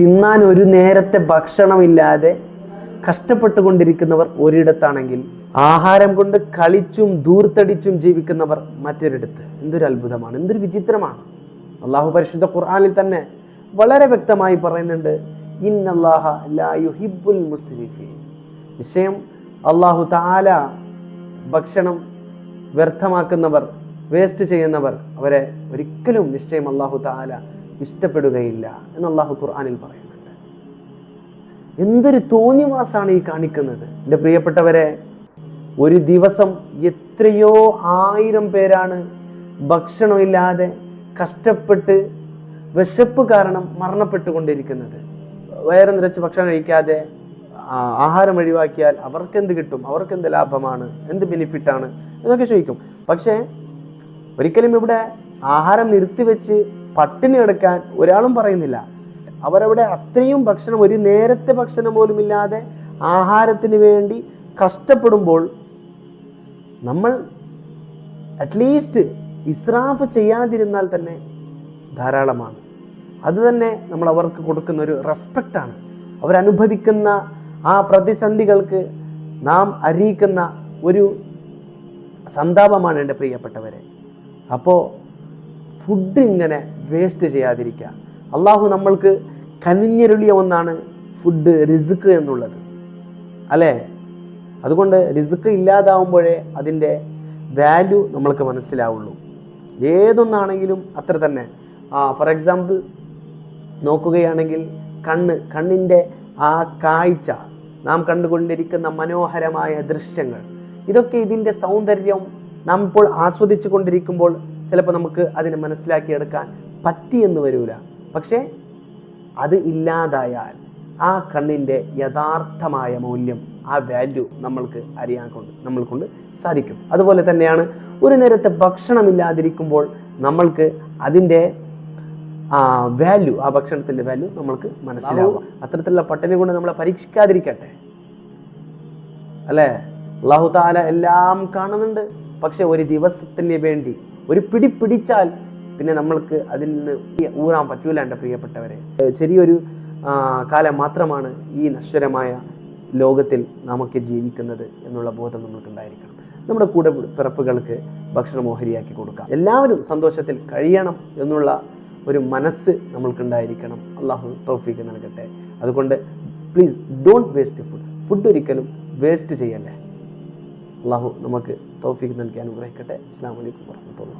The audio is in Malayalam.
തിന്നാൻ ഒരു നേരത്തെ ഭക്ഷണമില്ലാതെ കഷ്ടപ്പെട്ടുകൊണ്ടിരിക്കുന്നവർ ഒരിടത്താണെങ്കിൽ ആഹാരം കൊണ്ട് കളിച്ചും ദൂർത്തടിച്ചും ജീവിക്കുന്നവർ മറ്റൊരിടത്ത്. എന്തൊരു അത്ഭുതമാണ്. എന്തൊരു വിചിത്രമാണ്. അള്ളാഹു പരിശുദ്ധ ഖുർആാനിൽ തന്നെ വളരെ വ്യക്തമായി പറയുന്നുണ്ട് ഇന്നല്ലാഹ ലാ യുഹിബ്ബുൽ മുസ്രിഫീൻ. നിശ്ചയം അള്ളാഹു താല ഭക്ഷണം വ്യർത്ഥമാക്കുന്നവർ വേസ്റ്റ് ചെയ്യുന്നവർ അവരെ ഒരിക്കലും നിശ്ചയം അള്ളാഹു താല ഇഷ്ടപ്പെടുകയില്ല എന്ന് അള്ളാഹു ഖുർആാനിൽ പറയുന്നുണ്ട്. എന്തൊരു തോന്നിവാസാണ് ഈ കാണിക്കുന്നത്? എന്റെ പ്രിയപ്പെട്ടവരെ ഒരു ദിവസം എത്രയോ ആയിരം പേരാണ് ഭക്ഷണമില്ലാതെ കഷ്ടപ്പെട്ട് വിശപ്പ് കാരണം മരണപ്പെട്ടുകൊണ്ടിരിക്കുന്നത്. വയറ് നിറച്ച് ഭക്ഷണം കഴിക്കാതെ ആഹാരം ഒഴിവാക്കിയാൽ അവർക്ക് എന്ത് കിട്ടും? അവർക്ക് എന്ത് ലാഭമാണ്? എന്ത് ബെനിഫിറ്റാണ്? എന്നൊക്കെ ചോദിക്കും. പക്ഷേ ഒരിക്കലും ഇവിടെ ആഹാരം നിർത്തിവെച്ച് പട്ടിണി എടുക്കാൻ ഒരാളും പറയുന്നില്ല. അവരവിടെ അത്രയും ഭക്ഷണം ഒരു നേരത്തെ ഭക്ഷണം പോലും ഇല്ലാതെ ആഹാരത്തിന് വേണ്ടി കഷ്ടപ്പെടുമ്പോൾ നമ്മൾ അറ്റ്ലീസ്റ്റ് ഇസ്രാഫ് ചെയ്യാതിരുന്നാൽ തന്നെ ധാരാളമാണ്. അത് തന്നെ നമ്മൾ അവർക്ക് കൊടുക്കുന്ന ഒരു റെസ്പെക്റ്റാണ് അവരനുഭവിക്കുന്ന ആ പ്രതിസന്ധികൾക്ക് നാം അറിയിക്കുന്ന ഒരു സന്താപമാണ് എന്റെ പ്രിയപ്പെട്ടവരെ. അപ്പോൾ ഫുഡ് ഇങ്ങനെ വേസ്റ്റ് ചെയ്യാതിരിക്കുക. അള്ളാഹു നമ്മൾക്ക് കനിഞ്ഞരുളിയ ഒന്നാണ് ഫുഡ് റിസുക്ക് എന്നുള്ളത്. അല്ലേ? അതുകൊണ്ട് റിസുക്ക് ഇല്ലാതാവുമ്പോഴേ അതിന്റെ വാല്യൂ നമ്മൾക്ക് മനസ്സിലാവുള്ളൂ. ഏതൊന്നാണെങ്കിലും അത്ര തന്നെ. ഫോർ എക്സാമ്പിൾ നോക്കുകയാണെങ്കിൽ കണ്ണ് കണ്ണിന്റെ ആ കാഴ്ച നാം കണ്ടുകൊണ്ടിരിക്കുന്ന മനോഹരമായ ദൃശ്യങ്ങൾ ഇതൊക്കെ ഇതിന്റെ സൗന്ദര്യം നാം ഇപ്പോൾ ആസ്വദിച്ചു കൊണ്ടിരിക്കുമ്പോൾ ചിലപ്പോൾ നമുക്ക് അതിനെ മനസ്സിലാക്കിയെടുക്കാൻ പറ്റിയെന്ന് വരൂല. പക്ഷേ അത് ഇല്ലാതായാൽ ആ കണ്ണിന്റെ യഥാർത്ഥമായ മൂല്യം ആ വാല്യൂ നമ്മൾക്ക് അറിയാൻ കൊണ്ട് നമ്മൾ കൊണ്ട് സാധിക്കും. അതുപോലെ തന്നെയാണ് ഒരു നേരത്തെ ഭക്ഷണമില്ലാതിരിക്കുമ്പോൾ നമ്മൾക്ക് അതിന്റെ ആ വാല്യൂ ആ ഭക്ഷണത്തിന്റെ വാല്യൂ നമ്മൾക്ക് മനസ്സിലാവും അത്തരത്തിലുള്ള പട്ടിണി കൊണ്ട് നമ്മളെ പരീക്ഷിക്കാതിരിക്കട്ടെ. അല്ലേ? അള്ളാഹു താല എല്ലാം കാണുന്നുണ്ട്. പക്ഷെ ഒരു ദിവസത്തിന് വേണ്ടി ഒരു പിടി പിടിച്ചാൽ പിന്നെ നമ്മൾക്ക് അതിൽ നിന്ന് ഊറാൻ പറ്റൂല എന്റെ പ്രിയപ്പെട്ടവരെ. ചെറിയൊരു കാലം മാത്രമാണ് ഈ നശ്വരമായ ലോകത്തിൽ നമുക്ക് ജീവിക്കുന്നത് എന്നുള്ള ബോധം നമ്മൾക്കുണ്ടായിരിക്കണം. നമ്മുടെ കൂടെ പിറപ്പുകൾക്ക് ഭക്ഷണം ഓഹരിയാക്കി കൊടുക്കാം. എല്ലാവരും സന്തോഷത്തിൽ കഴിയണം എന്നുള്ള ഒരു മനസ്സ് നമ്മൾക്കുണ്ടായിരിക്കണം. അള്ളാഹു തൗഫീക്ക് നൽകട്ടെ. അതുകൊണ്ട് please don't waste food food ഒരിക്കലും വേസ്റ്റ് ചെയ്യല്ലേ. അള്ളാഹു നമുക്ക് തൗഫീഖ് നൽകി അനുഗ്രഹിക്കട്ടെ. അസ്സാം വലൈക്കും വാഹമത്തുള്ള